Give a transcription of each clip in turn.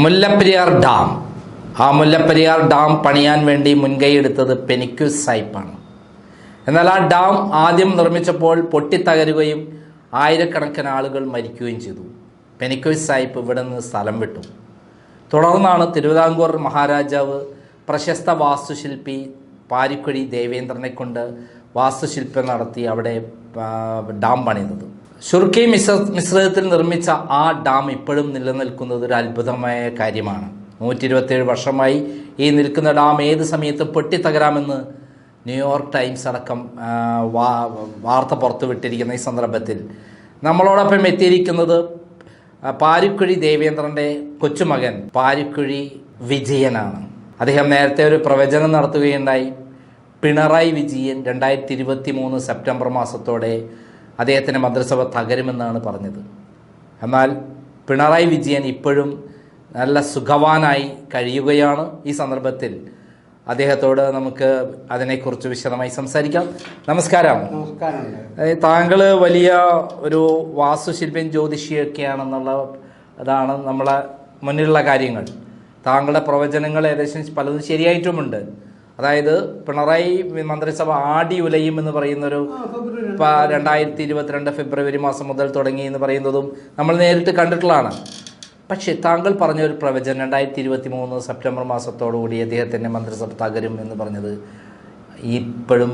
Mullaperiyar dam. ആ Mullaperiyar dam പണിയാൻ വേണ്ടി മുൻകൈയെടുത്തത് പെനിക്യൂസ് സായിപ്പാണ്. എന്നാൽ ആ ഡാം ആദ്യം നിർമ്മിച്ചപ്പോൾ പൊട്ടിത്തകരുകയും ആയിരക്കണക്കിന് ആളുകൾ മരിക്കുകയും ചെയ്തു. പെനിക്യൂസ് സായിപ്പ് ഇവിടെ നിന്ന് സ്ഥലം വിട്ടു. തുടർന്നാണ് തിരുവിതാംകൂർ മഹാരാജാവ് പ്രശസ്ത വാസ്തുശില്പി പാരിക്കുഴി ദേവേന്ദ്രനെ കൊണ്ട് വാസ്തുശില്പം നടത്തി അവിടെ ഡാം പണിയുന്നത്. ഷുർക്കി മിശ്ര മിശ്രിതത്തിൽ നിർമ്മിച്ച ആ ഡാം ഇപ്പോഴും നിലനിൽക്കുന്നത് ഒരു അത്ഭുതമായ കാര്യമാണ്. നൂറ്റി ഇരുപത്തേഴ് വർഷമായി ഈ നിൽക്കുന്ന ഡാം ഏത് സമയത്ത് പൊട്ടിത്തകരാമെന്ന് ന്യൂയോർക്ക് ടൈംസ് അടക്കം വാർത്ത പുറത്തുവിട്ടിരിക്കുന്ന ഈ സന്ദർഭത്തിൽ. നമ്മളോടൊപ്പം എത്തിയിരിക്കുന്നത് പാരിക്കുഴി ദേവേന്ദ്രന്റെ കൊച്ചുമകൻ പാരിക്കുഴി വിജയനാണ്. അദ്ദേഹം നേരത്തെ ഒരു പ്രവചനം നടത്തുകയുണ്ടായി. പിണറായി വിജയൻ രണ്ടായിരത്തി ഇരുപത്തി മൂന്ന് സെപ്റ്റംബർ മാസത്തോടെ അദ്ദേഹത്തിന്റെ മന്ത്രിസഭ തകരുമെന്നാണ് പറഞ്ഞത്. എന്നാൽ പിണറായി വിജയൻ ഇപ്പോഴും നല്ല സുഖവാനായി കഴിയുകയാണ്. ഈ സന്ദർഭത്തിൽ അദ്ദേഹത്തോട് നമുക്ക് അതിനെക്കുറിച്ച് വിശദമായി സംസാരിക്കാം. നമസ്കാരം. നമസ്കാരമുണ്ട് താങ്കൾ വലിയ ഒരു വാസ്തുശില്പിയും ജ്യോതിഷിയൊക്കെയാണെന്നുള്ള അതാണ് നമ്മളെ മുന്നിലുള്ള കാര്യങ്ങൾ. താങ്കളുടെ പ്രവചനങ്ങൾ ഏകദേശം പലതും ശരിയായിട്ടുമുണ്ട്. അതായത് പിണറായി മന്ത്രിസഭ ആടി ഉലയും എന്ന് പറയുന്നൊരു രണ്ടായിരത്തി ഇരുപത്തിരണ്ട് ഫെബ്രുവരി മാസം മുതൽ തുടങ്ങി എന്ന് പറയുന്നതും നമ്മൾ നേരിട്ട് കണ്ടിട്ടുള്ളതാണ്. പക്ഷേ താങ്കൾ പറഞ്ഞ ഒരു പ്രവചനം രണ്ടായിരത്തി ഇരുപത്തി മൂന്ന് സെപ്റ്റംബർ മാസത്തോടുകൂടി അദ്ദേഹത്തിന്റെ മന്ത്രിസഭ തകരും എന്ന് പറഞ്ഞത് ഇപ്പോഴും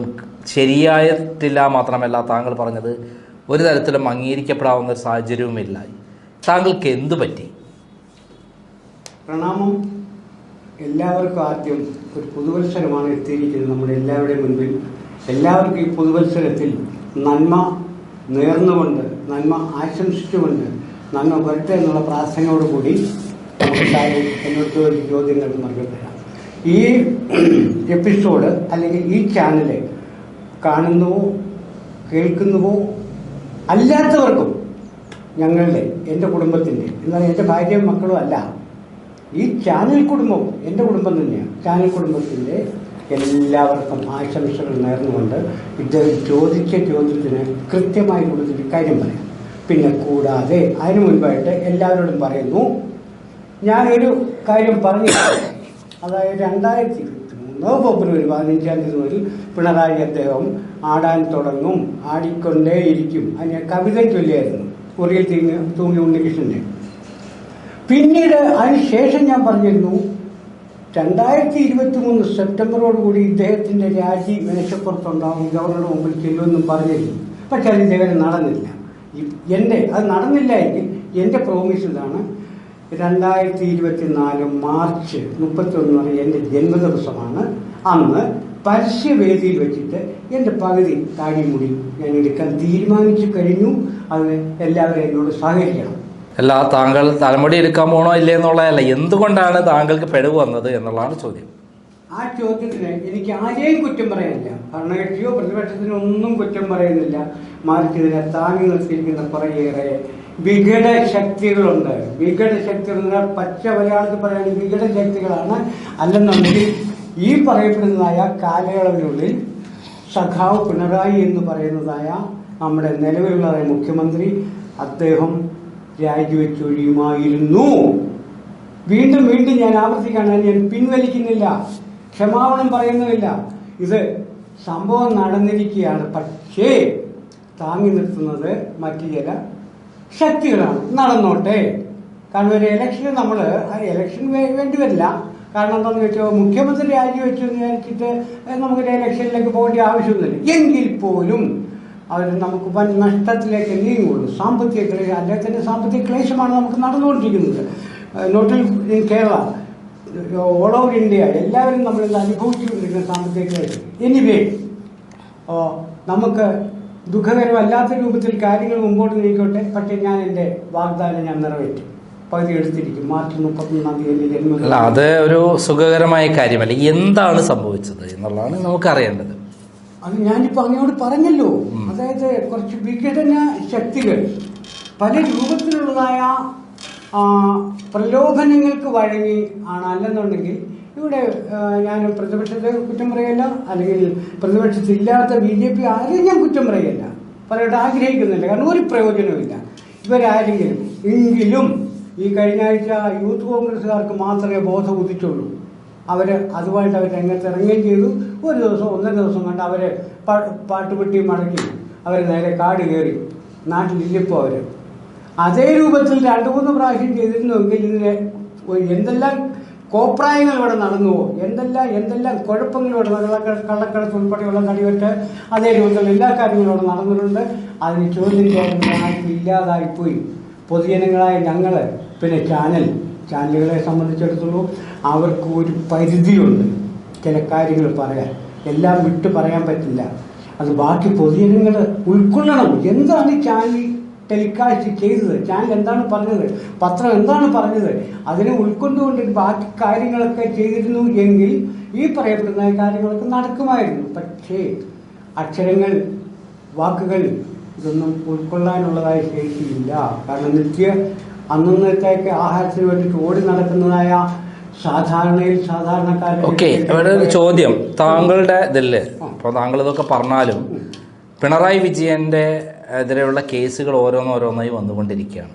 ശരിയായിട്ടില്ല മാത്രമല്ല താങ്കൾ പറഞ്ഞത് ഒരു തരത്തിലും അംഗീകരിക്കപ്പെടാവുന്ന ഒരു സാഹചര്യവുമില്ല. താങ്കൾക്ക് എന്തു പറ്റി പ്രണാമം. എല്ലാവർക്കും ആദ്യം ഒരു പുതുവത്സരമാണ് എത്തിയിരിക്കുന്നത് നമ്മുടെ എല്ലാവരുടെയും മുൻപിൽ. എല്ലാവർക്കും ഈ പുതുവത്സരത്തിൽ നന്മ നേർന്നുകൊണ്ട് നന്മ ആശംസിച്ചുകൊണ്ട് നന്മ വരട്ടെ എന്നുള്ള പ്രാർത്ഥനയോടുകൂടി നമുക്ക് ചോദിച്ച ചോദ്യങ്ങൾക്ക് മറുപടി തരാം. ഈ എപ്പിസോഡ് അല്ലെങ്കിൽ ഈ ചാനൽ കാണുന്നുവോ കേൾക്കുന്നുവോ അല്ലാത്തവർക്കും ഞങ്ങളുടെ എന്റെ കുടുംബത്തിന്റെ എന്നാൽ എന്റെ ഭാര്യയും മക്കളും അല്ല ഈ ചാനൽ കുടുംബം എന്റെ കുടുംബം തന്നെയാണ്. ചാനൽ കുടുംബത്തിന്റെ എല്ലാവർക്കും ആശംസകൾ നേർന്നുകൊണ്ട് ഇദ്ദേഹം ചോദിച്ച ചോദ്യത്തിന് കൃത്യമായി കൊടുത്തിട്ട് കാര്യം പറയാം. പിന്നെ കൂടാതെ അതിനു മുൻപായിട്ട് എല്ലാവരോടും പറയുന്നു ഞാനൊരു കാര്യം പറഞ്ഞു അതായത് രണ്ടായിരത്തി ഇരുപത്തി മൂന്ന് ഫെബ്രുവരി പതിനഞ്ചാം തീയതി മുതൽ പിണറായി അദ്ദേഹം ആടാൻ തുടങ്ങും ആടിക്കൊണ്ടേയിരിക്കും. അതിനെ കവിത ചൊല്ലിയായിരുന്നു. കുറിയിൽ തൂങ്ങി തൂങ്ങി ഉണ്ണികൃഷ്ണന്റെ. പിന്നീട് അതിനുശേഷം ഞാൻ പറഞ്ഞിരുന്നു രണ്ടായിരത്തി ഇരുപത്തി മൂന്ന് സെപ്റ്റംബറോടുകൂടി ഇദ്ദേഹത്തിന്റെ രാജി മേശപ്പുറത്തുണ്ടാവും ഗവർണറുടെ മുമ്പിൽ ചെല്ലുമെന്നും പറഞ്ഞിരുന്നു. പക്ഷെ അത് ഇതുവരെ നടന്നില്ല. എന്റെ അത് നടന്നില്ല എങ്കിൽ എന്റെ പ്രോമിസ് ഇതാണ് രണ്ടായിരത്തി ഇരുപത്തിനാല് മാർച്ച് മുപ്പത്തി ഒന്ന് വരെ എന്റെ ജന്മദിവസമാണ്. അന്ന് പരസ്യവേദിയിൽ വെച്ചിട്ട് എന്റെ പകുതി താടിമുടി ഞാൻ എടുക്കാൻ തീരുമാനിച്ചു കഴിഞ്ഞു. അത് എല്ലാവരും എന്നോട് സഹകരിക്കണം. അല്ല താങ്കൾ തലമുടി എടുക്കാൻ പോണോ ഇല്ലേ എന്നുള്ളതല്ല എന്തുകൊണ്ടാണ് താങ്കൾക്ക് പിഴവ് വന്നത് എന്നുള്ളതാണ് ചോദ്യം. ആ ചോദ്യത്തിന് എനിക്ക് ആരെയും കുറ്റം പറയാനില്ല. ഭരണകക്ഷിയോ പ്രതിപക്ഷത്തിനോ ഒന്നും കുറ്റം പറയുന്നില്ല. മറിച്ച് ഇതിനെ താങ്ങി നിർത്തിയിരിക്കുന്ന കുറേയേറെ വിഘട ശക്തികളുണ്ട്. വിഘട ശക്തികൾ പച്ച മലയാളത്തിൽ പറയുകയാണെങ്കിൽ വിഘട ശക്തികളാണ്. അല്ലെന്നുണ്ടെങ്കിൽ ഈ പറയപ്പെടുന്നതായ കാലയളവിനുള്ളിൽ സഖാവ് പിണറായി എന്ന് പറയുന്നതായ നമ്മുടെ നിലവിലുള്ള മുഖ്യമന്ത്രി അദ്ദേഹം രാജിവെച്ചൊഴിയുമായിരുന്നു. വീണ്ടും വീണ്ടും ഞാൻ ആവർത്തിക്കാണ് ഞാൻ പിൻവലിക്കുന്നില്ല ക്ഷമാപണം പറയുന്നുമില്ല. ഇത് സംഭവം നടന്നിരിക്കുകയാണ്. പക്ഷേ താങ്ങി നിർത്തുന്നത് മറ്റു ചില ശക്തികളാണ്. നടന്നോട്ടെ. കാരണം ഒരു ഇലക്ഷന് നമ്മൾ ഇലക്ഷൻ വേണ്ടി വരില്ല കാരണം എന്താണെന്ന് വെച്ചാൽ മുഖ്യമന്ത്രി രാജിവെച്ചു എന്ന് വിചാരിച്ചിട്ട് നമുക്കൊരു ഇലക്ഷനിലേക്ക് പോകേണ്ട ആവശ്യമൊന്നുമില്ല. എങ്കിൽ പോലും അവർ നമുക്ക് വൻ നഷ്ടത്തിലേക്ക് നീങ്ങുള്ളൂ സാമ്പത്തിക ക്ലേശം അദ്ദേഹത്തിന്റെ സാമ്പത്തിക ക്ലേശമാണ് നമുക്ക് നടന്നുകൊണ്ടിരിക്കുന്നത്. നോട്ടിൽ in Kerala all over India എല്ലാവരും നമ്മൾ ഇന്ന് അനുഭവിച്ചുകൊണ്ടിരിക്കുന്ന സാമ്പത്തിക ക്ലേശം. എനിവേ നമുക്ക് ദുഃഖകരമല്ലാത്ത രൂപത്തിൽ കാര്യങ്ങൾ മുമ്പോട്ട് നീക്കോട്ടെ. പക്ഷേ ഞാൻ എന്റെ വാഗ്ദാനം ഞാൻ നിറവേറ്റി. അല്ല അത് ഒരു സുഖകരമായ കാര്യമല്ല. എന്താണ് സംഭവിച്ചത് എന്നുള്ളതാണ് നമുക്ക് അറിയേണ്ടത് അത് ഞാനിപ്പോ അങ്ങോട്ട് പറഞ്ഞല്ലോ. അതായത് കുറച്ച് വിഘടന ശക്തികൾ. പല രൂപത്തിലുള്ളതായ പ്രലോഭനങ്ങൾക്ക് വഴങ്ങി ആണ് അല്ലെന്നുണ്ടെങ്കിൽ ഇവിടെ ഞാൻ പ്രതിപക്ഷത്തെ കുറ്റം പറയല്ല അല്ലെങ്കിൽ പ്രതിപക്ഷത്തില്ലാത്ത ബി ജെ പി ആരെയും ഞാൻ കുറ്റം പറയല്ല. പലരുടെ ആഗ്രഹിക്കുന്നില്ല. കാരണം ഒരു പ്രയോജനവുമില്ല ഇവരാരെങ്കിലും എങ്കിലും ഈ കഴിഞ്ഞ ആഴ്ച യൂത്ത് കോൺഗ്രസ്സുകാർക്ക് മാത്രമേ ബോധം ഉദിച്ചുള്ളൂ. അവർ അതുമായിട്ട് അവർ രംഗത്ത് ഇറങ്ങുകയും ചെയ്തു. ഒരു ദിവസം ഒന്നര ദിവസം കണ്ട് അവർ പാട്ടുപെട്ടി മടക്കി. അവർ നേരെ കാട് കയറി. നാട്ടിലില്ലിപ്പോൾ അവർ അതേ രൂപത്തിൽ രണ്ടു മൂന്ന് പ്രാവശ്യം ചെയ്തിരുന്നുവെങ്കിൽ ഇതിന് എന്തെല്ലാം കോപ്രായങ്ങൾ ഇവിടെ നടന്നുവോ? എന്തെല്ലാം എന്തെല്ലാം കുഴപ്പങ്ങൾ ഇവിടെ കള്ളക്ക- കള്ളക്കടത്ത് ഉൾപ്പെടെയുള്ള കടിവെട്ട് അതേ രൂപത്തിൽ എല്ലാ കാര്യങ്ങളും ഇവിടെ നടന്നിട്ടുണ്ട്. അതിന് ചോദ്യം ചെയ്യാൻ ഇല്ലാതായിപ്പോയി. പൊതുജനങ്ങളായ ഞങ്ങൾ പിന്നെ ചാനൽ. ചാനലുകളെ സംബന്ധിച്ചിടത്തോളം അവർക്ക് ഒരു പരിധിയുണ്ട്. ചില കാര്യങ്ങൾ പറയാൻ. എല്ലാം വിട്ടു പറയാൻ പറ്റില്ല. അത് ബാക്കി പൊതുജനങ്ങൾ ഉൾക്കൊള്ളണം. എന്താണ് ഈ ചാനൽ ടെലികാസ്റ്റ് ചെയ്തത്? ചാനൽ എന്താണ് പറഞ്ഞത്? പത്രം എന്താണ് പറഞ്ഞത്? അതിനെ ഉൾക്കൊണ്ടുകൊണ്ട് ബാക്കി കാര്യങ്ങളൊക്കെ ചെയ്തിരുന്നു എങ്കിൽ ഈ പറയപ്പെടുന്ന കാര്യങ്ങളൊക്കെ നടക്കുമായിരുന്നു. പക്ഷേ അക്ഷരങ്ങൾ വാക്കുകൾ ഇതൊന്നും ഉൾക്കൊള്ളാനുള്ളതായി ശേഷിയില്ല കാരണം നിത്യ അന്നന്നത്തേക്ക് ആഹാരത്തിന് വേണ്ടിയിട്ട് ഓടി നടക്കുന്നതായ സാധാരണയിൽ സാധാരണക്കാരെ ഓക്കെ ഇവിടെ ഒരു ചോദ്യം. താങ്കളുടെ ഇതിൽ അപ്പോൾ താങ്കൾ ഇതൊക്കെ പറഞ്ഞാലും പിണറായി വിജയന്റെ എതിരെയുള്ള കേസുകൾ ഓരോന്നോരോന്നായി വന്നുകൊണ്ടിരിക്കുകയാണ്.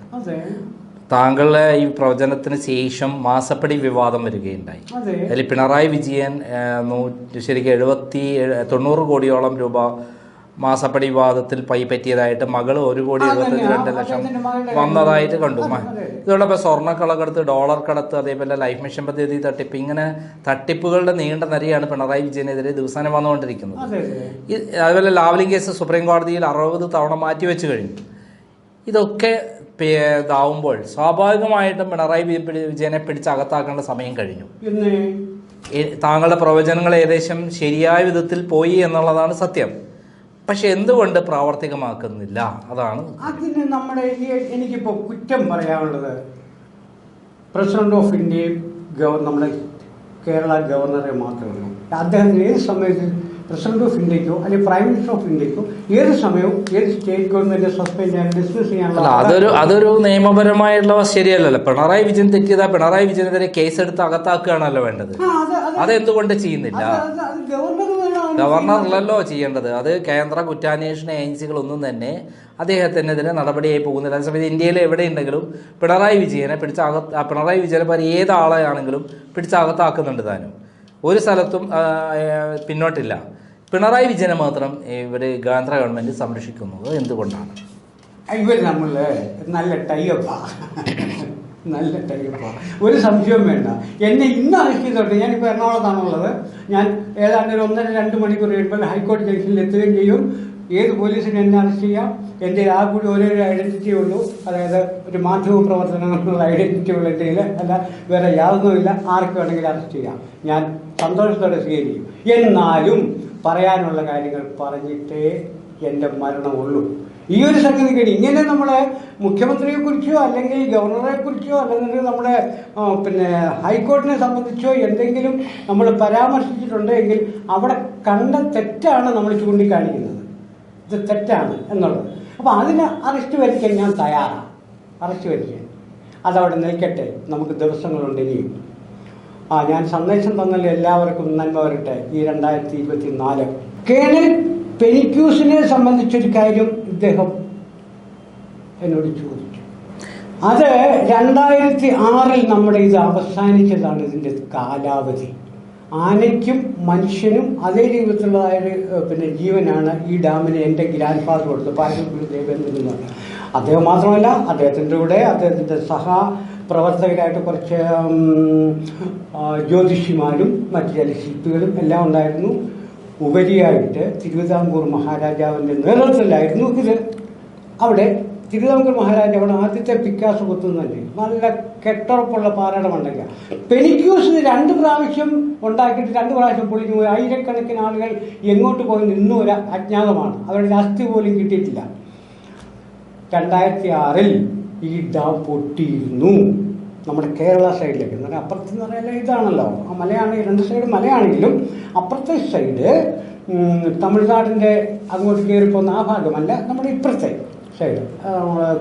താങ്കളുടെ ഈ പ്രവചനത്തിന് ശേഷം മാസപ്പടി വിവാദം വരികയുണ്ടായി. അതെ. അതിൽ പിണറായി വിജയൻ നൂറ്റി ശരിക്കും എഴുപത്തി തൊണ്ണൂറ് കോടിയോളം രൂപ മാസപ്പടി വിവാദത്തിൽ പൈപ്പറ്റിയതായിട്ട് മകൾ ഒരു കോടി ആ, എഴുപത്തി തന്നെയാ. രണ്ട് ലക്ഷം വന്നതായിട്ട് കണ്ടു. ഇതോടൊപ്പം സ്വർണക്കളക്കടത്ത് ഡോളർ കടത്ത് അതേപോലെ ലൈഫ് മിഷൻ പദ്ധതി തട്ടിപ്പ് ഇങ്ങനെ തട്ടിപ്പുകളുടെ നീണ്ട നിരയാണ് പിണറായി വിജയനെതിരെ ദിവസേന വന്നുകൊണ്ടിരിക്കുന്നത്. അതേപോലെ ലാവ്ലിംഗ് കേസ് സുപ്രീം കോടതിയിൽ അറുപത് തവണ മാറ്റിവെച്ച് കഴിഞ്ഞു. ഇതൊക്കെ ഇതാവുമ്പോൾ സ്വാഭാവികമായിട്ടും പിണറായി വിജയനെ പിടിച്ച് അകത്താക്കേണ്ട സമയം കഴിഞ്ഞു. താങ്കളുടെ പ്രവചനങ്ങൾ ഏകദേശം ശരിയായ വിധത്തിൽ പോയി എന്നുള്ളതാണ് സത്യം. പക്ഷെ എന്തുകൊണ്ട് പ്രാവർത്തികമാക്കുന്നില്ല? അതാണ് അതിന് നമ്മുടെ എനിക്കിപ്പോ കുറ്റം പറയാനുള്ളത് പ്രസിഡന്റ് ഓഫ് ഇന്ത്യയും നമ്മുടെ കേരള ഗവർണറെ മാത്രമേ ഉള്ളൂ. അദ്ദേഹം ഏത് സമയത്ത് പ്രസിഡന്റ് ഓഫ് ഇന്ത്യക്കോ അല്ലെങ്കിൽ പ്രൈം മിനിസ്റ്റർ ഓഫ് ഇന്ത്യക്കോ ഏത് സമയവും ഏത് സ്റ്റേറ്റ് ഗവൺമെന്റ് സസ്പെൻഡ് ചെയ്യാൻ ഡിസ്മിസ് ചെയ്യാനുള്ള അതൊരു അതൊരു നിയമപരമായിട്ടുള്ള ശരിയല്ലല്ലോ. പിണറായി വിജയൻ തെറ്റിയതാ പിണറായി വിജയനെതിരെ കേസ് എടുത്ത് അകത്താക്കുകയാണല്ലോ വേണ്ടത്. അതെന്തുകൊണ്ട് ചെയ്യുന്നില്ല? ഗവർണർ ഗവർണറല്ലല്ലോ ചെയ്യേണ്ടത്. അത് കേന്ദ്ര കുറ്റാന്വേഷണ ഏജൻസികളൊന്നും തന്നെ അദ്ദേഹത്തിനെതിരെ നടപടിയായി പോകുന്നില്ല. അതേസമയത്ത് ഇന്ത്യയിൽ എവിടെയുണ്ടെങ്കിലും പിണറായി വിജയനെ പിടിച്ച പിണറായി വിജയനെ പോലെ ഏത് ആളെയാണെങ്കിലും പിടിച്ചകത്താക്കുന്നുണ്ട് താനും. ഒരു സ്ഥലത്തും പിന്നോട്ടില്ല. പിണറായി വിജയനെ മാത്രം ഇവർ കേന്ദ്ര ഗവൺമെന്റ് സംരക്ഷിക്കുന്നത് എന്തുകൊണ്ടാണ്? ഇവർ നമ്മൾ നല്ല ടൈപ്പാ നല്ല ടൈപ്പാ. ഒരു സംശയവും വേണ്ട. എന്നെ ഇന്ന് ചെയ്തോട്ടെ. ഞാനിപ്പോൾ എറണാകുളത്താണുള്ളത്. ഞാൻ ഏതാണ്ട് ഒരു ഒന്നര രണ്ട് മണിക്കൂർ കഴിയുമ്പോൾ ഹൈക്കോടതി ജംഗ്ഷനിൽ എത്തുകയും ചെയ്യും. ഏത് പോലീസിനെ എന്നെ അറസ്റ്റ് ചെയ്യാം? എന്റെ ആ കൂടി ഒരേ ഒരു ഐഡന്റിറ്റി ഉള്ളൂ. അതായത് ഒരു മാധ്യമ പ്രവർത്തനങ്ങളുള്ള ഐഡന്റിറ്റി ഉള്ള എന്റെ അല്ല വേറെ യാതൊന്നുമില്ല. ആർക്ക് വേണമെങ്കിലും അറസ്റ്റ് ചെയ്യാം. ഞാൻ സന്തോഷത്തോടെ സ്വീകരിക്കും. എന്നാലും പറയാനുള്ള കാര്യങ്ങൾ പറഞ്ഞിട്ടേ എന്റെ മരണമുള്ളൂ. ഈ ഒരു സംഗതി കഴിഞ്ഞ് ഇങ്ങനെ നമ്മളെ മുഖ്യമന്ത്രിയെ കുറിച്ചോ അല്ലെങ്കിൽ ഗവർണറെ കുറിച്ചോ അല്ലെങ്കിൽ നമ്മുടെ പിന്നെ ഹൈക്കോടതിനെ സംബന്ധിച്ചോ എന്തെങ്കിലും നമ്മൾ പരാമർശിച്ചിട്ടുണ്ടെങ്കിൽ അവിടെ കണ്ട തെറ്റാണ് നമ്മൾ ചൂണ്ടിക്കാണിക്കുന്നത്. ഇത് തെറ്റാണ് എന്നുള്ളത്. അപ്പോൾ അതിന് അറസ്റ്റ് വരിക്കാൻ ഞാൻ തയ്യാറാണ്. അറസ്റ്റ് വരിക്കാൻ അതവിടെ നിൽക്കട്ടെ. നമുക്ക് ദിവസങ്ങളുണ്ട് ഇനിയും. ആ ഞാൻ സന്ദേശം തന്നല്ലോ എല്ലാവർക്കും നന്മ വരട്ടെ. ഈ രണ്ടായിരത്തി ഇരുപത്തി നാല് കേണൽ പെനിക്യൂസിനെ സംബന്ധിച്ചൊരു കാര്യം ഇദ്ദേഹം എന്നോട് ചോദിച്ചു. അത് രണ്ടായിരത്തി ആറിൽ നമ്മുടെ ഇത് അവസാനിച്ചതാണ് ഇതിന്റെ കാലാവധി. ആനയ്ക്കും മനുഷ്യനും അതേ രൂപത്തിലുള്ളതായ പിന്നെ ജീവനാണ് ഈ ഡാമിന് എന്റെ ഗ്രാൻഡ് ഫാദർ കൊടുത്തത്. പാരമ്പര്യ ദേവേന്ദ്രൻ എന്ന് അദ്ദേഹം മാത്രമല്ല അദ്ദേഹത്തിന്റെ കൂടെ അദ്ദേഹത്തിന്റെ സഹ പ്രവർത്തകരായിട്ട് കുറച്ച് ജ്യോതിഷിമാരും മറ്റു ചില ശില്പികളും എല്ലാം ഉണ്ടായിരുന്നു. ഉപരിയായിട്ട് തിരുവിതാംകൂർ മഹാരാജാവിന്റെ നേതൃത്വത്തിലായിരുന്നു ഇത്. അവിടെ തിരുവിതാംകൂർ മഹാരാജാവാണ് ആദ്യത്തെ പിക്കാസ് കുത്തുന്നത് നല്ല കെട്ടുറപ്പുള്ള പാറയുടെ മണ്ടയ്ക്ക. പെനിക്യൂസിന് രണ്ട് പ്രാവശ്യം ഉണ്ടാക്കിയിട്ട് രണ്ട് പ്രാവശ്യം പൊളിഞ്ഞു പോയി. ആയിരക്കണക്കിന് ആളുകൾ എങ്ങോട്ട് പോയി നിന്നും ഒരു അജ്ഞാതമാണ്. അവരുടെ അസ്ഥി പോലും കിട്ടിയിട്ടില്ല. രണ്ടായിരത്തി ആറിൽ ഈ ഡാം പൊട്ടിയിരുന്നു. നമ്മുടെ കേരള സൈഡിലേക്ക്. എന്ന് പറഞ്ഞാൽ അപ്പുറത്ത് എന്ന് പറഞ്ഞാൽ ഇതാണല്ലോ മലയാണ് രണ്ട് സൈഡ് മലയാണെങ്കിലും അപ്പുറത്തെ സൈഡ് തമിഴ്നാടിന്റെ അങ്ങോട്ട് കയറി പോകുന്ന ആ ഭാഗമല്ല നമ്മുടെ ഇപ്പുറത്തെ സൈഡ്.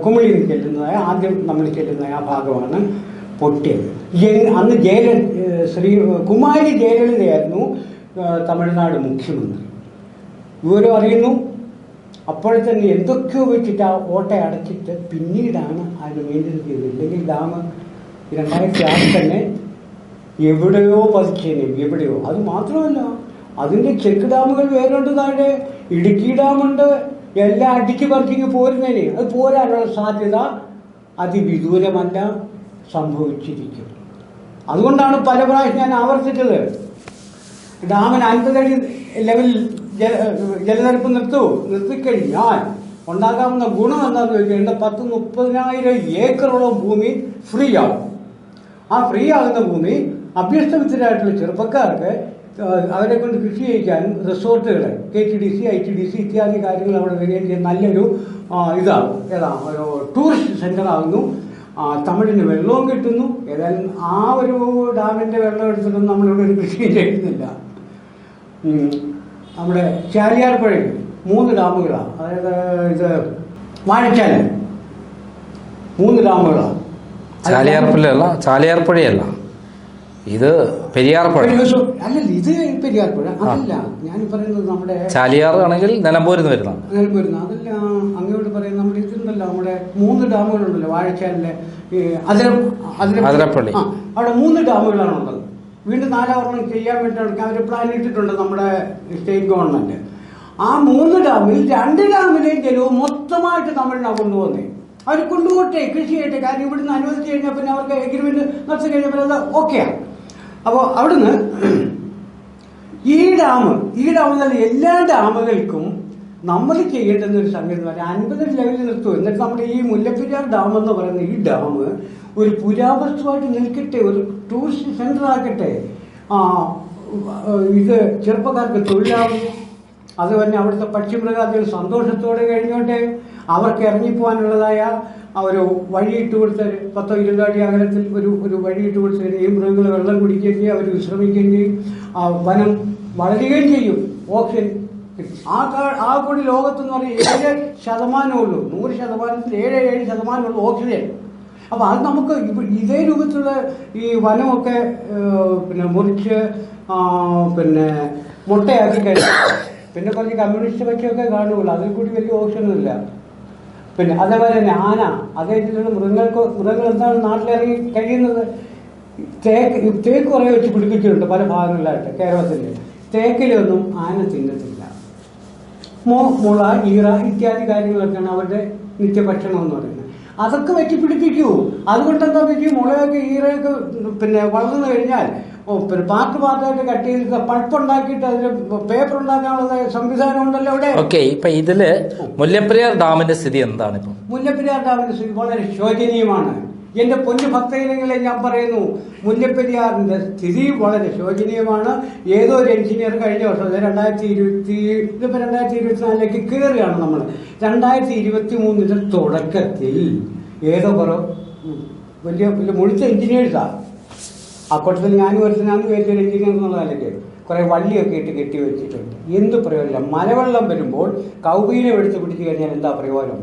കുമിളിയിൽ ചെല്ലുന്നതായ ആദ്യം നമ്മൾ ചെല്ലുന്ന ആ ഭാഗമാണ് പൊട്ടിയത്. അന്ന് ജയല ശ്രീ കുമാരി ജയലളിതയായിരുന്നു തമിഴ്നാട് മുഖ്യമന്ത്രി. വിവരം അറിയുന്നു. അപ്പോൾ തന്നെ എന്തൊക്കെയോ വെച്ചിട്ട് ആ ഓട്ട അടച്ചിട്ട് പിന്നീടാണ് അതിന് മെയിന്റെനൻസ് ചെയ്തത് ഇല്ലെങ്കിൽ ഡാം രണ്ടായിരത്തി ആറിൽ തന്നെ എവിടെയോ പതിച്ചേനെ എവിടെയോ. അത് മാത്രമല്ല അതിന്റെ ചെക്ക് ഡാമുകൾ വേറുണ്ട് താഴെ ഇടുക്കി ഡാമുണ്ട് എല്ലാം അടിക്ക് പറിച്ചിങ്ങ് പോരുന്നതിന് അത് പോരാനുള്ള സാധ്യത അതിവിദൂരമല്ല സംഭവിച്ചിരിക്കും. അതുകൊണ്ടാണ് പല പ്രാവശ്യം ഞാൻ ആവർത്തിച്ചത്. ഡാമിന് അൻപതടി ലെവലിൽ ജല ജലനിരപ്പ് നിർത്തൂ. നിർത്തിക്കഴിഞ്ഞാൽ ഉണ്ടാകാവുന്ന ഗുണം എന്താണെന്ന് എന്റെ പത്ത് മുപ്പതിനായിരം ഏക്കറോളം ഭൂമി ഫ്രീ ആവും ആ ഫ്രീ ആകുന്ന ഭൂമി അഭ്യസ്തവിദ്യരായിട്ടുള്ള ചെറുപ്പക്കാർക്ക് അവരെ കൊണ്ട് കൃഷി ചെയ്യിക്കാനും റിസോർട്ടുകൾ K T D C I T D C ഇത്യാദി കാര്യങ്ങൾ അവിടെ വരികയും ചെയ്യുന്ന നല്ലൊരു ഇതാകും. ഏതാ? ഒരു ടൂറിസ്റ്റ് ആ, തമിഴിന് വെള്ളവും കിട്ടുന്നു. ഏതായാലും ആ ഒരു ഡാമിന്റെ വെള്ളം എടുത്തിട്ടൊന്നും നമ്മളിവിടെ ഒരു കൃഷി ചെയ്യുന്നില്ല. നമ്മുടെ ചാലിയാർ പുഴയിൽ മൂന്ന് ഡാമുകളാണ് അതായത് ഇത് വാഴച്ചാൽ. മൂന്ന് ഡാമുകളാണ് ചാലിയാർപ്പുഴയല്ല ചാലിയാർപ്പുഴയല്ല ഇത് പെരിയാർപ്പുഴ അല്ലല്ല ഇത് പെരിയാർപ്പുഴ അതല്ല ഞാൻ പറയുന്നത് നമ്മുടെ ചാലിയാർ ആണെങ്കിൽ നിലമ്പൂരിൽ നിന്ന് നിലമ്പൂരിന്ന്. അതല്ല അങ്ങോട്ട് പറയുന്നത് നമ്മുടെ ഇതുണ്ടല്ലോ നമ്മുടെ മൂന്ന് ഡാമുകളുണ്ടല്ലോ വാഴച്ചാലിലെ അതിര അതിര- അതിരപ്പള്ളി. അവിടെ മൂന്ന് ഡാമുകളാണ് ഉള്ളത്. വീണ്ടും നാലാവർണം ചെയ്യാൻ വേണ്ടി അവർ പ്ലാൻ ഇട്ടിട്ടുണ്ട് നമ്മുടെ സ്റ്റേറ്റ് ഗവൺമെന്റ്. ആ മൂന്ന് ഡാമിൽ രണ്ട് ഡാമിലെയും ജലവും മൊത്തമായിട്ട് തമിഴ്നാട് കൊണ്ടുപോകുന്നത് അവർ കൊണ്ടുപോട്ടെ കൃഷി ചെയ്യട്ടെ. കാര്യം ഇവിടുന്ന് അനുവദിച്ചു കഴിഞ്ഞാൽ പിന്നെ അവർക്ക് എഗ്രിമെന്റ് നടത്തി കഴിഞ്ഞപ്പോൾ അത് ഓക്കെയാണ് അപ്പോൾ അവിടുന്ന് ഈ ഡാം ഈ ഡാം നിന്ന് എല്ലാ ഡാമുകൾക്കും നമ്മൾ ചെയ്യേണ്ടുന്ന ഒരു സംഗതി എന്ന് പറഞ്ഞാൽ അൻപത് ലെവലിൽ നിർത്തും. എന്നിട്ട് നമ്മുടെ ഈ മുല്ലപ്പെരിയാർ ഡാം എന്ന് പറയുന്ന ഈ ഡാം ഒരു പുരാവസ്തുവായിട്ട് നിൽക്കട്ടെ ഒരു ടൂറിസ്റ്റ് സെന്റർ ആക്കട്ടെ. ആ ഇത് ചെറുപ്പക്കാർക്ക് തൊഴിലാവും. അതുപോലെ അവിടുത്തെ പക്ഷിമൃഗാദികൾ സന്തോഷത്തോടെ കഴിഞ്ഞോട്ടെ. അവർക്ക് ഇറങ്ങിപ്പോകാനുള്ളതായ ഒരു വഴിയിട്ട് കൊടുത്ത പത്തോ ഇരുപതോ അകലത്തിൽ ഒരു ഒരു വഴിയിട്ട് കൊടുത്ത് ഈ മൃഗങ്ങൾ വെള്ളം കുടിക്കുകയും ചെയ്യും അവർ വിശ്രമിക്കുകയും ആ വനം വളരുകയും ചെയ്യും. ഓക്സിജൻ ആ ആ കൂടി ലോകത്തെന്ന് പറഞ്ഞാൽ ഏഴ് ശതമാനമേ ഉള്ളൂ. നൂറ് ശതമാനത്തിൽ ഏഴ് ഏഴ് ശതമാനമുള്ളൂ ഓക്സിജൻ. അപ്പൊ അത് നമുക്ക് ഇതേ രൂപത്തിലുള്ള ഈ വനമൊക്കെ പിന്നെ മുറിച്ച് പിന്നെ മുട്ടയാക്കി കഴിഞ്ഞു പിന്നെ കുറച്ച് കമ്മ്യൂണിസ്റ്റ് പറ്റിയൊക്കെ കാണുകയുള്ളൂ. അതിൽ കൂടി വലിയ ഓപ്ഷനൊന്നുമില്ല. പിന്നെ അതേപോലെ തന്നെ ആന. അതേ രീതിയിലുള്ള മൃഗങ്ങൾക്ക് മൃഗങ്ങൾ എന്താണ് നാട്ടിലിറങ്ങി കഴിയുന്നത്? തേക്ക് തേക്ക് കുറേ വെച്ച് പിടിപ്പിച്ചിട്ടുണ്ട് പല ഭാഗങ്ങളിലായിട്ട് കേരളത്തിൽ തേക്കിലൊന്നും ആന തിന്നത്തില്ല. മോ മുള ഈറ ഇത്യാദി കാര്യങ്ങളൊക്കെയാണ് അവരുടെ നിത്യഭക്ഷണം എന്ന് പറയുന്നത്. അതൊക്കെ വെച്ച് പിടിപ്പിക്കൂ. അതുകൊണ്ട് എന്താ വെച്ചാൽ മുളയൊക്കെ ഈറയൊക്കെ പിന്നെ വളർന്നു കഴിഞ്ഞാൽ പിന്നെ പാർട്ട് പാർട്ടായിട്ട് കട്ട് ചെയ്തിട്ട് പൾപ്പുണ്ടാക്കിയിട്ട് അതിന് പേപ്പർ ഉണ്ടാക്കാനുള്ള സംവിധാനം ഉണ്ടല്ലോ അവിടെ? ഓക്കെ ഇപ്പൊ ഇതിൽ മുല്ലപ്പെരിയാർ ഡാമിന്റെ സ്ഥിതി എന്താണ് ഇപ്പൊ? മുല്ലപ്പെരിയാർ ഡാമിന്റെ സ്ഥിതി വളരെ ശോചനീയമാണ്. എന്റെ പൊന്നു ഭക്തജനങ്ങളെ ഞാൻ പറയുന്നു മുല്ലപ്പെരിയാറിന്റെ സ്ഥിതി വളരെ ശോചനീയമാണ്. ഏതോ ഒരു എഞ്ചിനീയർ കഴിഞ്ഞ വർഷം രണ്ടായിരത്തി ഇരുപത്തി ഇതിപ്പോ രണ്ടായിരത്തി ഇരുപത്തിനാലിലേക്ക് കയറുകയാണ് നമ്മൾ രണ്ടായിരത്തി ഇരുപത്തി മൂന്നിന്റെ തുടക്കത്തിൽ ഏതോ കുറവ് വലിയ വലിയ മുഴുത്ത എഞ്ചിനീയേഴ്സാണ് അക്കൂട്ടത്തിൽ ഞാനും ഞാൻ വലിയൊരു എഞ്ചിനീയർ എന്നുള്ളതല്ലേ കുറേ വള്ളിയൊക്കെ ഇട്ട് കെട്ടി വെച്ചിട്ടുണ്ട് എന്ത് പ്രയോജനം? മലവെള്ളം വരുമ്പോൾ കൗബീനം എടുത്ത് പിടിച്ചു കഴിഞ്ഞാൽ എന്താ പ്രയോജനം?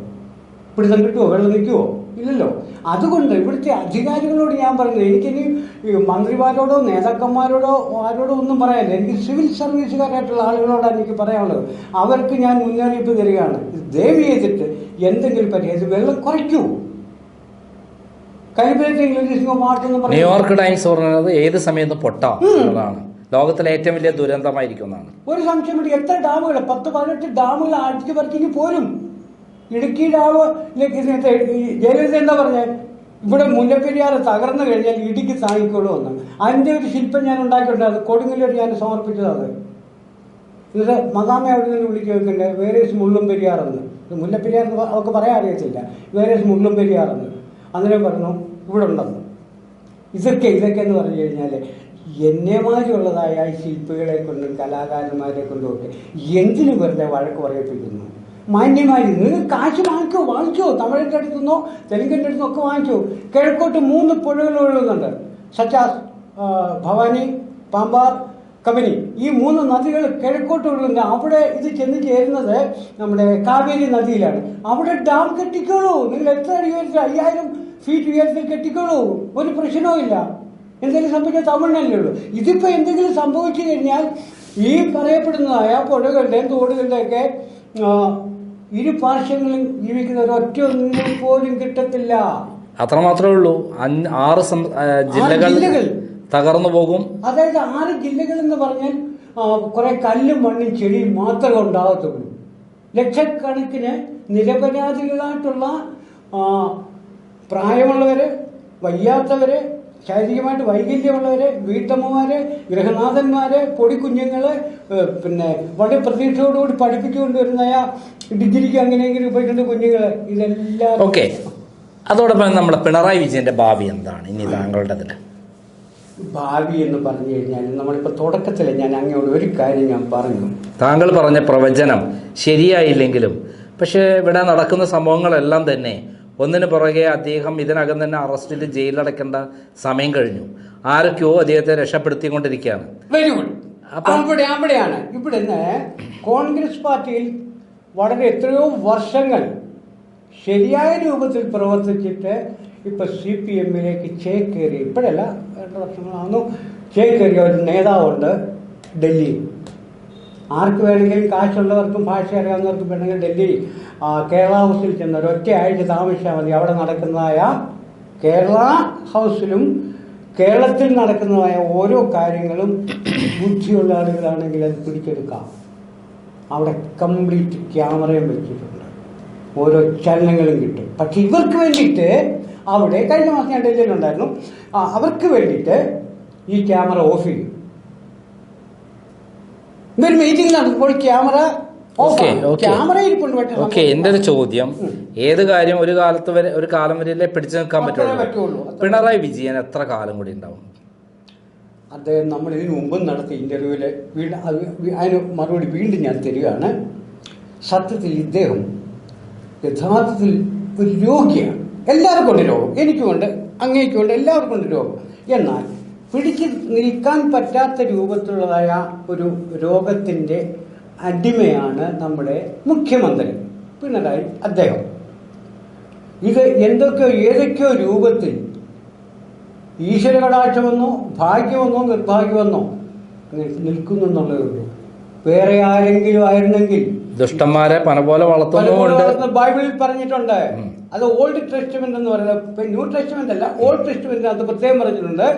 പിടുത്തം കിട്ടുമോ വെള്ളം നിൽക്കുമോ ഇല്ലല്ലോ. അതുകൊണ്ട് ഇവിടുത്തെ അധികാരികളോട് ഞാൻ പറയുന്നത് എനിക്കിനി മന്ത്രിമാരോടോ നേതാക്കന്മാരോടോ ആരോടോ ഒന്നും പറയാനില്ല. എനിക്ക് സിവിൽ സർവീസുകാരായിട്ടുള്ള ആളുകളോടാണ് എനിക്ക് പറയാനുള്ളത്. അവർക്ക് ഞാൻ മുന്നറിയിപ്പ് തരികയാണ്. ദയവ് ചെയ്തിട്ട് എന്തെങ്കിലും പറ്റി ഇത് വെള്ളം കുറയ്ക്കൂ. ന്യൂയോർക്ക് ടൈംസ് പറഞ്ഞത് ഏത് സമയത്തും പൊട്ടാം എന്നുള്ളതാണ്. ലോകത്തിലെ ഏറ്റവും വലിയ ദുരന്തമായിരിക്കും എന്നാണ് ഒരു സംശയമില്ല എത്ര ഡാമുകൾ? പത്ത് പതിനെട്ട് ഡാമുകൾ അടിച്ചു പറിച്ചെങ്കിൽ പോലും ഇടുക്കി ഡാമിലേക്ക് ജയലളിത എന്താ പറഞ്ഞത് ഇവിടെ മുല്ലപ്പെരിയാർ തകർന്നു കഴിഞ്ഞാൽ ഇടുക്കി താങ്ങിക്കോളൂ എന്ന് അതിന്റെ ഒരു ശില്പം ഞാൻ ഉണ്ടാക്കിയിട്ടുണ്ട്. അത് കൊടുങ്ങല്ലൂർ ഞാൻ സമർപ്പിച്ചത് ഇത് മകാമ അവിടെ നിന്ന് വിളിച്ചു വെക്കണ്ടേ വേരേസ് മുള്ളും പെരിയാറെന്ന്? മുല്ലപ്പെരിയാർ അവർക്ക് പറയാൻ അറിയത്തില്ല. വേരേസ് മുള്ളും പെരിയാറെന്ന്. അന്നേരം പറഞ്ഞു ഇവിടെ ഉണ്ടെന്ന്. ഇതൊക്കെ ഇതൊക്കെ എന്ന് പറഞ്ഞു കഴിഞ്ഞാൽ എന്നെമാരുള്ളതായ ശില്പികളെ കൊണ്ടും കലാകാരന്മാരെ കൊണ്ടും ഒക്കെ എന്തിനു വെറുതെ വഴക്ക് പറയിപ്പിക്കുന്നു. മാന്യമായി നിങ്ങൾ കാശ് വാങ്ങിക്കോ വാങ്ങിക്കോ തമിഴിന്റെ അടുത്തുനിന്നോ തെലുങ്കിന്റെ അടുത്തുനിന്നോ ഒക്കെ വാങ്ങിക്കോ കിഴക്കോട്ട് മൂന്ന് പുഴകൾ ഒഴുകുന്നുണ്ട് സച്ചാസ് ഭവാനി പാമ്പാർ കബനി. ഈ മൂന്ന് നദികൾ കിഴക്കോട്ട് ഒഴുകുന്നുണ്ട് അവിടെ ഇത് ചെന്ന് ചേരുന്നത് നമ്മുടെ കാവേരി നദിയിലാണ്. അവിടെ ഡാം കെട്ടിക്കോളൂ. നിങ്ങൾ എത്ര അടി ഉയരത്തിൽ അയ്യായിരം ഫീറ്റ് ഉയരത്തിൽ കെട്ടിക്കോളൂ. ഒരു പ്രശ്നവും ഇല്ല. എന്തെങ്കിലും സംഭവിച്ചാൽ തമിഴ്നല്ലേ ഉള്ളൂ. ഇതിപ്പോ എന്തെങ്കിലും സംഭവിച്ചു കഴിഞ്ഞാൽ ഈ പറയപ്പെടുന്നതായ പുഴകളുടെയും തോടുകളുടെയൊക്കെ ഇരു പാർശ്വങ്ങളും ജീവിക്കുന്ന ഒരൊറ്റ ഒന്നും പോലും കിട്ടത്തില്ല. അത്രമാത്രമേ ഉള്ളൂ. ആറ് ജില്ലകൾ. തകർന്നു പോകും. അതായത് ആറ് ജില്ലകൾ എന്ന് പറഞ്ഞാൽ കുറെ കല്ലും മണ്ണും ചെടിയും മാത്രമേ ഉണ്ടാകത്തുള്ളൂ. ലക്ഷക്കണക്കിന് നിരപരാധികളായിട്ടുള്ള പ്രായമുള്ളവര് വയ്യാത്തവര് ശാരീരികമായിട്ട് വൈകല്യമുള്ളവര് വീട്ടമ്മമാര് ഗൃഹനാഥന്മാര് പൊടിക്കുഞ്ഞുങ്ങൾ പിന്നെ വളരെ പ്രതീക്ഷയോടുകൂടി പഠിപ്പിച്ചുകൊണ്ടുവരുന്ന ഡിഗ്രിക്ക് അങ്ങനെയെങ്കിലും പോയിട്ടുണ്ട് കുഞ്ഞുങ്ങൾ. ഇതെല്ലാം ഓക്കെ. അതോടൊപ്പം നമ്മുടെ പിണറായി വിജയന്റെ ഭാവി എന്താണ്? ഇനി താങ്കളുടെ ഇതിൽ ഭാവി എന്ന് പറഞ്ഞു കഴിഞ്ഞാൽ നമ്മളിപ്പോൾ തുടക്കത്തിൽ ഞാൻ അങ്ങോട്ട് ഒരു കാര്യം ഞാൻ പറഞ്ഞു. താങ്കൾ പറഞ്ഞ പ്രവചനം ശരിയായില്ലെങ്കിലും പക്ഷേ ഇവിടെ നടക്കുന്ന സംഭവങ്ങളെല്ലാം തന്നെ ഒന്നിനു പുറകെ അദ്ദേഹം ഇതിനകം തന്നെ അറസ്റ്റിൽ ജയിലിലടക്കേണ്ട സമയം കഴിഞ്ഞു. ആരൊക്കെയോ അദ്ദേഹത്തെ രക്ഷപ്പെടുത്തിക്കൊണ്ടിരിക്കുകയാണ്. വെരി ഗുഡ് അപ്പം- അവിടെ അവിടെയാണ്. ഇവിടുന്ന് കോൺഗ്രസ് പാർട്ടിയിൽ വളരെ എത്രയോ വർഷങ്ങൾ ശരിയായ രൂപത്തിൽ പ്രവർത്തിച്ചിട്ട് ഇപ്പൊ സി പി എമ്മിലേക്ക് ചേക്കേറി. ഇപ്പോഴല്ല രണ്ട് വർഷങ്ങളാകുന്നു ചേക്കേറിയ ഒരു നേതാവുണ്ട് ഡൽഹി. ആർക്ക് വേണമെങ്കിലും കാശുള്ളവർക്കും ഭാഷ അറിയാവുന്നവർക്കും വേണമെങ്കിൽ ഡൽഹി കേരള ഹൗസിൽ ചെന്ന് ഒരൊറ്റ ആഴ്ച താമസിച്ചാൽ മതി. അവിടെ നടക്കുന്നതായ കേരള ഹൗസിലും കേരളത്തിൽ നടക്കുന്നതായ ഓരോ കാര്യങ്ങളും ബുദ്ധിയുള്ള ആളുകളാണെങ്കിൽ അത് പിടിച്ചെടുക്കാം. അവിടെ കംപ്ലീറ്റ് ക്യാമറയും വെച്ചിട്ടുണ്ട്. ഓരോ ചലനങ്ങളും കിട്ടും. പക്ഷെ ഇവർക്ക് വേണ്ടിയിട്ട് അവിടെ കഴിഞ്ഞ മാസം ഞാൻ ഡൽഹിയിലുണ്ടായിരുന്നു. അവർക്ക് വേണ്ടിയിട്ട് ഈ ക്യാമറ ഓഫ് ചെയ്യും. ഇവർ മീറ്റിംഗ് നടക്കുമ്പോൾ ക്യാമറ ഓക്കെ എന്റെ ഒരു ചോദ്യം. ഏത് കാര്യം ഒരു കാലത്ത് വരെ ഒരു കാലം വരെയല്ലേ പിടിച്ചു നിൽക്കാൻ പറ്റുള്ളൂ. പിണറായി വിജയൻ എത്ര കാലം കൂടി ഉണ്ടാവും? അദ്ദേഹം നമ്മൾ ഇതിനു മുമ്പും നടത്തിയ ഇന്റർവ്യൂവിൽ വീണ്ടും അത് അതിന് മറുപടി വീണ്ടും ഞാൻ തരികയാണ്. സത്യത്തിൽ ഇദ്ദേഹം യഥാർത്ഥത്തിൽ ഒരു രോഗിയാണ്. എല്ലാവർക്കും ഉണ്ട് രോഗം. എനിക്കുമുണ്ട് അങ്ങേക്കുമുണ്ട് എല്ലാവർക്കും ഉണ്ട് രോഗം. എന്നാൽ പിടിച്ച് നിൽക്കാൻ പറ്റാത്ത രൂപത്തിലുള്ളതായ ഒരു രോഗത്തിന്റെ അടിമയാണ് നമ്മുടെ മുഖ്യമന്ത്രി. പിണറായി അദ്ദേഹം. ഇത് എന്തൊക്കെയോ ഏതൊക്കെയോ രൂപത്തിൽ ഈശ്വര കടാക്ഷമെന്നോ ഭാഗ്യമെന്നോ നിർഭാഗ്യമെന്നോ നിൽക്കുന്നു എന്നുള്ളതേ ഉള്ളൂ. വേറെ ആരെങ്കിലും ആയിരുന്നെങ്കിൽ ദുഷ്ടന്മാരെ പന പോലെ ബൈബിളിൽ പറഞ്ഞിട്ടുണ്ട്. അത് ഓൾഡ് ടെസ്റ്റ്മെന്റ് എന്ന് പറയുന്നത് ന്യൂ ടെസ്റ്റ്മെന്റ് അല്ല ഓൾഡ് ടെസ്റ്റ്മെന്റ് അത് പ്രത്യേകം പറഞ്ഞിട്ടുണ്ട്.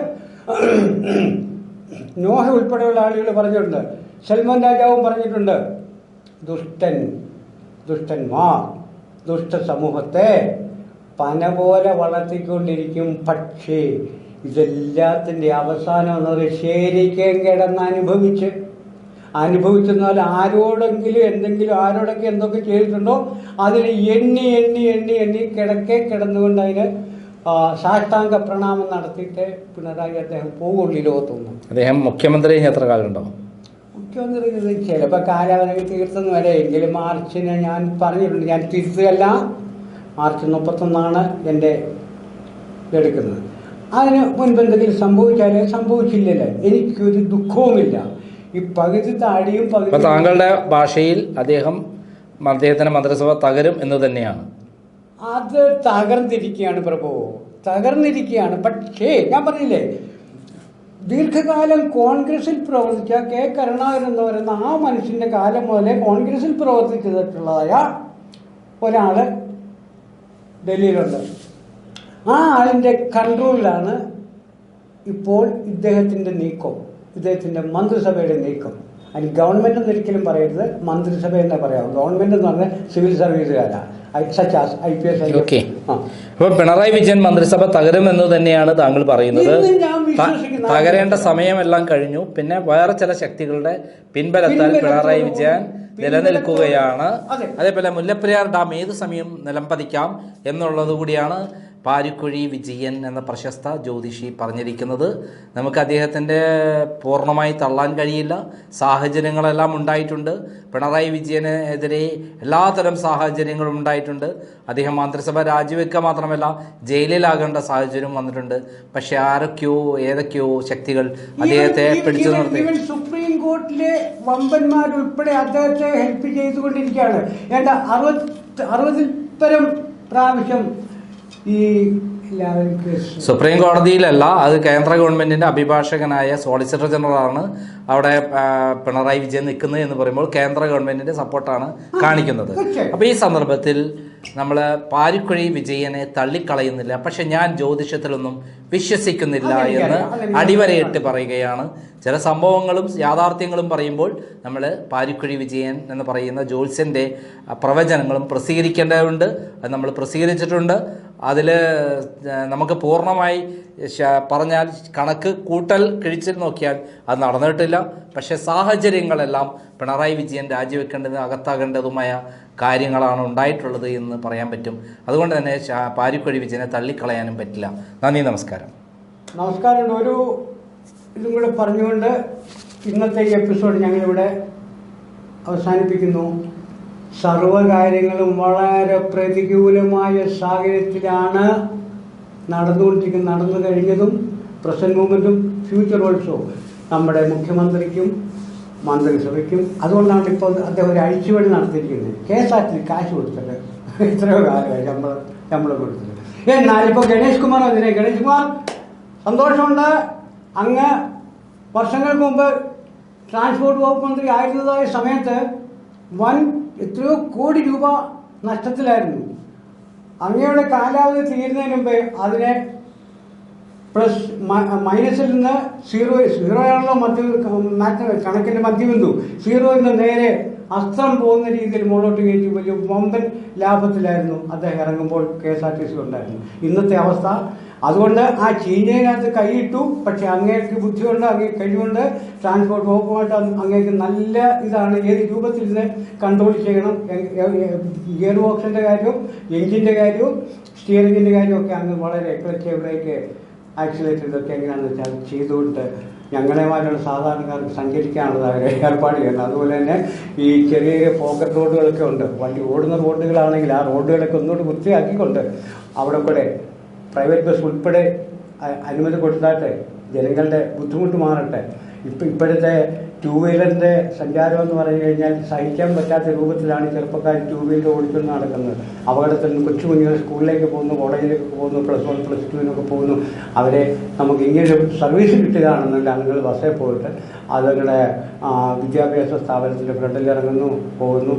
നോഹ ഉൾപ്പെടെയുള്ള ആളുകൾ പറഞ്ഞിട്ടുണ്ട്. സൽമാൻ രാജാവും പറഞ്ഞിട്ടുണ്ട്. ദുഷ്ടൻ ദുഷ്ടന്മാർ ദുഷ്ട സമൂഹത്തെ പന പോലെ വളർത്തിക്കൊണ്ടിരിക്കും. പക്ഷേ ഇതെല്ലാത്തിന്റെ അവസാനം എന്നത് ശരിക്കും കിടന്ന് അനുഭവിച്ച്. അനുഭവിച്ചെന്നാൽ ആരോടെങ്കിലും എന്തെങ്കിലും ആരോടൊക്കെ എന്തൊക്കെ ചെയ്തിട്ടുണ്ടോ അതിന് എണ്ണി എണ്ണി എണ്ണി എണ്ണി കിടക്കെ കിടന്നുകൊണ്ട് അതിന് സാഷ്ടാംഗ പ്രണാമം നടത്തിയിട്ട് പിണറായി അദ്ദേഹം പോകുള്ളൂ ഈ ലോകത്തൊന്നും അദ്ദേഹം മുഖ്യമന്ത്രി എത്ര കാലം ഉണ്ടാവും? മുഖ്യമന്ത്രി ചിലപ്പോൾ കാലാവധി തീർത്തെന്ന് വരെ. എങ്കിലും മാർച്ചിന് ഞാൻ പറഞ്ഞിട്ടുണ്ട് ഞാൻ തിരുത്തുകയല്ല മാർച്ച് മുപ്പത്തൊന്നാണ് എന്റെ എടുക്കുന്നത്. അതിന് മുൻപ് എന്തെങ്കിലും സംഭവിച്ചാലേ സംഭവിച്ചില്ലല്ലോ. എനിക്കൊരു ദുഃഖവുമില്ല. ഈ പകുതി താടിയും പകുതി താങ്കളുടെ ഭാഷയിൽ അദ്ദേഹം അദ്ദേഹത്തിന്റെ മന്ത്രിസഭ തകരും എന്ന് തന്നെയാണ്. അത് തകർന്നിരിക്കുകയാണ് പ്രഭു. തകർന്നിരിക്കുകയാണ്. പക്ഷേ ഞാൻ പറഞ്ഞില്ലേ ദീർഘകാലം കോൺഗ്രസിൽ പ്രവർത്തിച്ച കെ കരുണാകരൻ എന്ന് പറയുന്ന ആ മനുഷ്യന്റെ കാലം മുതലേ കോൺഗ്രസിൽ പ്രവർത്തിച്ചിട്ടുള്ളതായ ഒരാൾ ഡൽഹിയിലുണ്ട്. ആ ആളിന്റെ കൺട്രോളിലാണ് ഇപ്പോൾ ഇദ്ദേഹത്തിന്റെ നീക്കം ഇദ്ദേഹത്തിന്റെ മന്ത്രിസഭയുടെ നീക്കം. അതിന് ഗവൺമെന്റ് എന്ന് ഒരിക്കലും പറയരുത്. മന്ത്രിസഭ എന്നേ പറയാം. ഗവൺമെന്റ് എന്ന് പറഞ്ഞാൽ civil സർവീസുകാരാ such as I P S okay. അപ്പൊ പിണറായി വിജയൻ മന്ത്രിസഭ തകരുമെന്ന് തന്നെയാണ് താങ്കൾ പറയുന്നത്. തകരേണ്ട സമയമെല്ലാം കഴിഞ്ഞു. പിന്നെ വേറെ ചില ശക്തികളുടെ പിൻബലത്താൽ പിണറായി വിജയൻ നിലനിൽക്കുകയാണ്. അതേപോലെ മുല്ലപ്പെരിയാർ ഡാം ഏത് സമയം നിലംപതിക്കാം എന്നുള്ളത് കൂടിയാണ് പാരിക്കുഴി വിജയൻ എന്ന പ്രശസ്ത ജ്യോതിഷി പറഞ്ഞിരിക്കുന്നത് നമുക്ക് അദ്ദേഹത്തിന്റെ പൂർണമായി തള്ളാൻ കഴിയില്ല. സാഹചര്യങ്ങളെല്ലാം ഉണ്ടായിട്ടുണ്ട്. പിണറായി വിജയന് എതിരെ എല്ലാത്തരം സാഹചര്യങ്ങളും ഉണ്ടായിട്ടുണ്ട്. അദ്ദേഹം മന്ത്രിസഭ രാജിവെക്കുക മാത്രമല്ല ജയിലിലാകേണ്ട സാഹചര്യം വന്നിട്ടുണ്ട്. പക്ഷെ ആരൊക്കെയോ ഏതൊക്കെയോ ശക്തികൾ അദ്ദേഹത്തെ പിടിച്ചു നിർത്തി. സുപ്രീം കോർട്ടിലെ വമ്പന്മാരുൾപ്പെടെ അദ്ദേഹത്തെ ഹെൽപ്പ് ചെയ്തുകൊണ്ടിരിക്കുകയാണ്. ഏണ്ട അറുപത് അറുപതിൽ പരം പ്രാവശ്യം ഈ സുപ്രീം കോടതിയിലല്ല അത് കേന്ദ്ര ഗവൺമെന്റിന്റെ അഭിഭാഷകനായ സോളിസിറ്റർ ജനറലാണ് അവിടെ പിണറായി വിജയൻ നിൽക്കുന്നത് എന്ന് പറയുമ്പോൾ കേന്ദ്ര ഗവൺമെന്റിന്റെ സപ്പോർട്ടാണ് കാണിക്കുന്നത്. അപ്പൊ ഈ സന്ദർഭത്തിൽ നമ്മൾ പാരിക്കുഴി വിജയനെ തള്ളിക്കളയുന്നില്ല. പക്ഷെ ഞാൻ ജ്യോതിഷത്തിലൊന്നും വിശ്വസിക്കുന്നില്ല എന്ന് അടിവരയിട്ട് പറയുകയാണ്. ചില സംഭവങ്ങളും യാഥാർത്ഥ്യങ്ങളും പറയുമ്പോൾ നമ്മൾ പാരിക്കുഴി വിജയൻ എന്ന് പറയുന്ന ജ്യോത്സ്യന്റെ പ്രവചനങ്ങളും പ്രസിദ്ധീകരിക്കേണ്ടതുണ്ട്. അത് നമ്മൾ പ്രസിദ്ധീകരിച്ചിട്ടുണ്ട്. അതിൽ നമുക്ക് പൂർണമായി പറഞ്ഞാൽ കണക്ക് കൂട്ടൽ കിഴിച്ചിൽ നോക്കിയാൽ അത് നടന്നിട്ടില്ല. പക്ഷേ സാഹചര്യങ്ങളെല്ലാം പിണറായി വിജയൻ രാജിവെക്കേണ്ടതും അകത്താകേണ്ടതുമായ കാര്യങ്ങളാണ് ഉണ്ടായിട്ടുള്ളത് എന്ന് പറയാൻ പറ്റും. അതുകൊണ്ട് തന്നെ പാരിക്കൊഴി വിജയനെ തള്ളിക്കളയാനും പറ്റില്ല. നന്ദി നമസ്കാരം. നമസ്കാരം. ഒരു ഇതും കൂടെ പറഞ്ഞുകൊണ്ട് ഇന്നത്തെ എപ്പിസോഡ് ഞങ്ങളിവിടെ അവസാനിപ്പിക്കുന്നു. സർവകാര്യങ്ങളും വളരെ പ്രതികൂലമായ സാഹചര്യത്തിലാണ് നടന്നുകൊണ്ടിരിക്കുന്നത് നടന്നു കഴിഞ്ഞതും പ്രസന്റ് മൂമെന്റും ഫ്യൂച്ചർ ഓൾസോ നമ്മുടെ മുഖ്യമന്ത്രിക്കും മന്ത്രിസഭയ്ക്കും അതുകൊണ്ടാണ് ഇപ്പോൾ അദ്ദേഹം ഒരു അഴിച്ചുപണി നടത്തിയിരിക്കുന്നത്. കെ എസ് ആർ ടി കാശ് കൊടുത്തിട്ട്. ഇത്രയോ കാലമായി ശമ്പളം ശമ്പളം കൊടുത്തിട്ട്. എന്നാൽ ഇപ്പോൾ ഗണേഷ് കുമാർ അതിനെ ഗണേഷ് കുമാർ സന്തോഷമുണ്ട്. അങ്ങ് വർഷങ്ങൾക്ക് മുമ്പ് ട്രാൻസ്പോർട്ട് വകുപ്പ് മന്ത്രി ആയിരുന്നതായ സമയത്ത് വൻ എത്രയോ കോടി രൂപ നഷ്ടത്തിലായിരുന്നു. അങ്ങയുടെ കാലാവധി തീരുന്നതിന് മുമ്പേ അതിനെ പ്ലസ് മൈനസിൽ നിന്ന് സീറോ സീറോ ആണല്ലോ മധ്യ കണക്കിന്റെ മധ്യബിന്ദു. സീറോയിൽ നിന്ന് നേരെ അസ്ത്രം പോകുന്ന രീതിയിൽ മുകളിലോട്ട് കയറ്റി വലിയ വമ്പൻ ലാഭത്തിലായിരുന്നു. അദ്ദേഹം ഇറങ്ങുമ്പോൾ K S R T C ഉണ്ടായിരുന്നു. ഇന്നത്തെ അവസ്ഥ അതുകൊണ്ട് ആ ചീഞ്ഞതിനകത്ത് കൈയിട്ടു പക്ഷെ അങ്ങേക്ക് ബുദ്ധിയുണ്ട് അങ്ങേ കഴിവുണ്ട്. ട്രാൻസ്പോർട്ട് വകുപ്പുമായിട്ട് അങ് അങ്ങേക്ക് നല്ല ഇതാണ്. ഏത് രൂപത്തിൽ ഇതിനെ കൺട്രോൾ ചെയ്യണം? ഗിയർ ബോക്സിന്റെ കാര്യവും എഞ്ചിന്റെ കാര്യവും സ്റ്റിയറിംഗിന്റെ ഒക്കെ അങ്ങ് വളരെ ക്ലച്ച് ബ്രേക്ക് ആക്സിലേറ്റർ ഇതൊക്കെ എങ്ങനെയാണെന്ന് വെച്ചാൽ ചെയ്തുകൊണ്ട് ഞങ്ങളെമാരുള്ള സാധാരണക്കാർക്ക് സഞ്ചരിക്കാനുള്ളത് അവരെ ഏർപ്പാട് ചെയ്യുന്നത്. അതുപോലെ തന്നെ ഈ ചെറിയ ചെറിയ പോക്കറ്റ് റോഡുകളൊക്കെ ഉണ്ട്. വണ്ടി ഓടുന്ന റോഡുകളാണെങ്കിൽ ആ റോഡുകളൊക്കെ ഒന്നുകൂടി വൃത്തിയാക്കിക്കൊണ്ട് അവിടെ കൂടെ പ്രൈവറ്റ് ബസ് ഉൾപ്പെടെ അനുമതി കൊടുത്താട്ടെ ജനങ്ങളുടെ ബുദ്ധിമുട്ട് മാറട്ടെ ഇപ്പം ഇപ്പോഴത്തെ ടൂ വീലറിന്റെ സഞ്ചാരം എന്ന് പറഞ്ഞു കഴിഞ്ഞാൽ സഹിക്കാൻ പറ്റാത്ത രൂപത്തിലാണ് ചെറുപ്പക്കാർ ടൂ വീലർ ഓടിച്ചു നടക്കുന്നത്. അപകടത്തിൽ നിന്ന് കൊച്ചു കുഞ്ഞുങ്ങൾ സ്കൂളിലേക്ക് പോകുന്നു കോളേജിലേക്ക് പോകുന്നു പ്ലസ് വൺ പ്ലസ് ടുവിനൊക്കെ പോകുന്നു. അവരെ നമുക്ക് ഇങ്ങനെ സർവീസ് കിട്ടുകയാണെന്നുണ്ടെങ്കിൽ നിങ്ങൾ ബസ്സിൽ പോയിട്ട്. അതുങ്ങളുടെ വിദ്യാഭ്യാസ സ്ഥാപനത്തിന്റെ ഫ്രണ്ടിൽ ഇറങ്ങുന്നു പോകുന്നു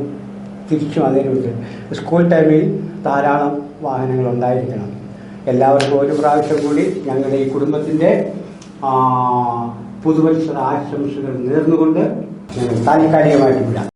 തിരിച്ചും അതേ സ്കൂൾ ടൈമിൽ ധാരാളം വാഹനങ്ങൾ ഉണ്ടായിരിക്കണം. എല്ലാവർക്കും ഒരു പ്രാവശ്യം കൂടി ഞങ്ങളുടെ ഈ കുടുംബത്തിന്റെ പുതുവത്സര ആശംസകൾ നേർന്നുകൊണ്ട് താൽക്കാലികമായിട്ട് വിടാം.